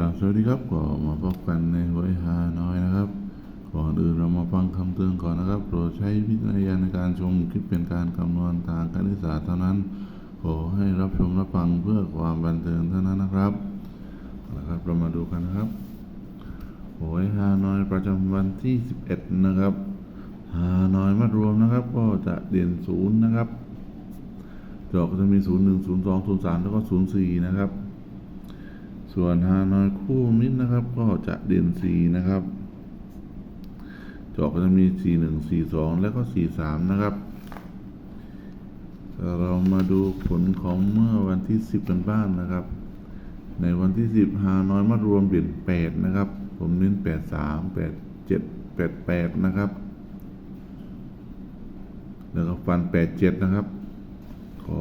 ครับสวัสดีครับก็มาพบกันในหวยฮาน้อยนะครับ ก่อนอื่นเรามาฟังคำเตือนก่อนนะครับ โปรดใช้วิจารณญาณในการชมคลิปเป็นการคำนวณทางคณิตศาสตร์เท่านั้น ขอให้รับชมรับฟังเพื่อความบันเทิงเท่านั้นนะครับเอาละครับ เรามาดูกันนะครับหวยฮานอยประจำวันที่ 11 นะครับฮาน้อยมัดรวมนะครับ ก็จะเด่นศูนย์นะครับจอกก็จะมี 0 1 0 2 0 3 แล้วก็ 0 4 นะครับ ส่วนฮานอยคู่มิตรนะครับ ก็จะเด่นสีนะครับจอกก็จะมีสี่หนึ่งสีสองแล้วก็สีสามนะครับ เรามาดูผลของเมื่อวันที่สิบกันบ้างนะครับ ในวันที่สิบฮานอยมารวมเด่นแปดนะครับ ผมเน้นแปดสามแปดเจ็ดแปดแปดนะครับ แล้วก็ฟันแปดเจ็ดนะครับ ก็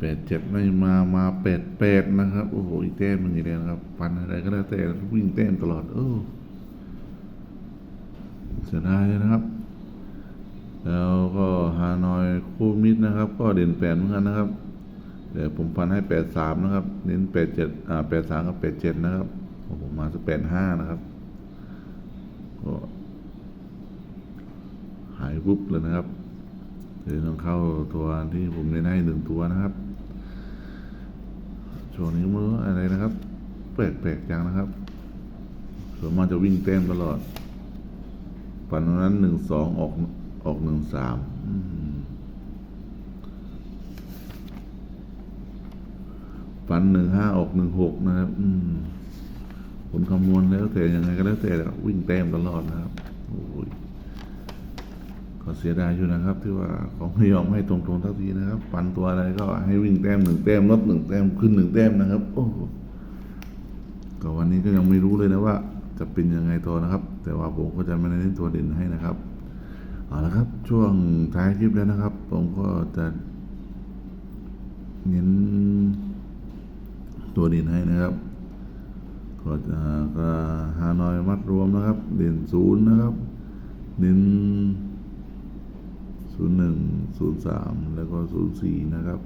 แปดเจ็ดไม่มามาแปดแปดนะครับ โอ้โหอีกแต้มหนึ่งอีกแล้วนะครับฟันอะไรก็แล้วแต่วิ่งแต้มตลอดเออเสียดายนะครับ แล้วก็ฮานอยคู่มิดนะครับ ก็เด่นแปดเหมือนกันนะครับเดี๋ยวผมฟันให้แปดสามนะครับ เน้นแปดเจ็ดอ่าแปดสามกับแปดเจ็ดนะครับโอ้ผมมาสักแปดห้านะครับก็หายวุบเลยนะครับเดี๋ยวต้องเข้าตัวที่ผมเน้นให้หนึ่งตัวนะครับ ช่วงนี้มืออะไรนะครับแปลกๆจังนะครับ ส่วนมากจะวิ่งเต้มตลอดฝันวันนั้นหนึ่งสองออกออกหนึ่งสามฝันหนึ่งห้าออกหนึ่งหกนะครับ อืมผลคำนวณแล้วแต่ยังไงก็แล้วแต่วิ่งเต้มตลอดนะครับ โอ้ย ก็เสียดายอยู่นะครับ ที่ว่าเขาไม่ยอมให้ตรงๆทักทีนะครับปันตัวอะไรก็ให้วิ่งแต้มหนึ่งแต้มลดหนึ่งแต้มขึ้นหนึ่งแต้มนะครับ โอ้โหก็วันนี้ก็ยังไม่รู้เลยนะว่า จะเป็นยังไงต่อนะครับ แต่ว่าผมก็จะม่ได้เน้นตัวเด่นให้นะครับเอาละครับ ช่วงท้ายคลิปแล้วนะครับ ผมก็จะเน้นตัวเด่นให้นะครับก็จะฮานอยมัดรวมนะครับ เด่นศูนย์นะครับ เน้น ศูนย์หนึ่งศูนย์สามแล้วก็ศูนย์สี่นะครับ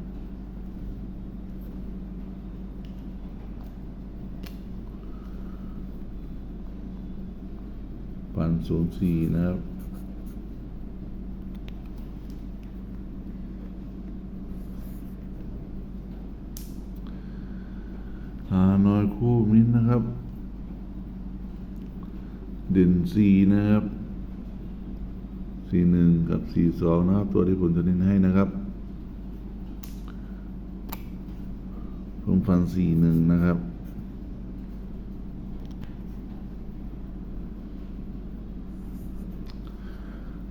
ปันศูนย์สี่นะครับหาน้อยคู่มิตรนะครับ เด่นสี่นะครับ สี่หนึ่งกับสี่สองนะครับ ตัวที่ผมจะเน้นให้นะครับ ผมฟันสี่หนึ่งนะครับ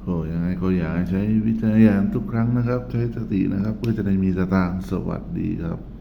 โอ้ยังไงก็อยากใช้วิจารณญาณทุกครั้งนะครับ ใช้สตินะครับ เพื่อจะได้มีสตางค์สวัสดีครับ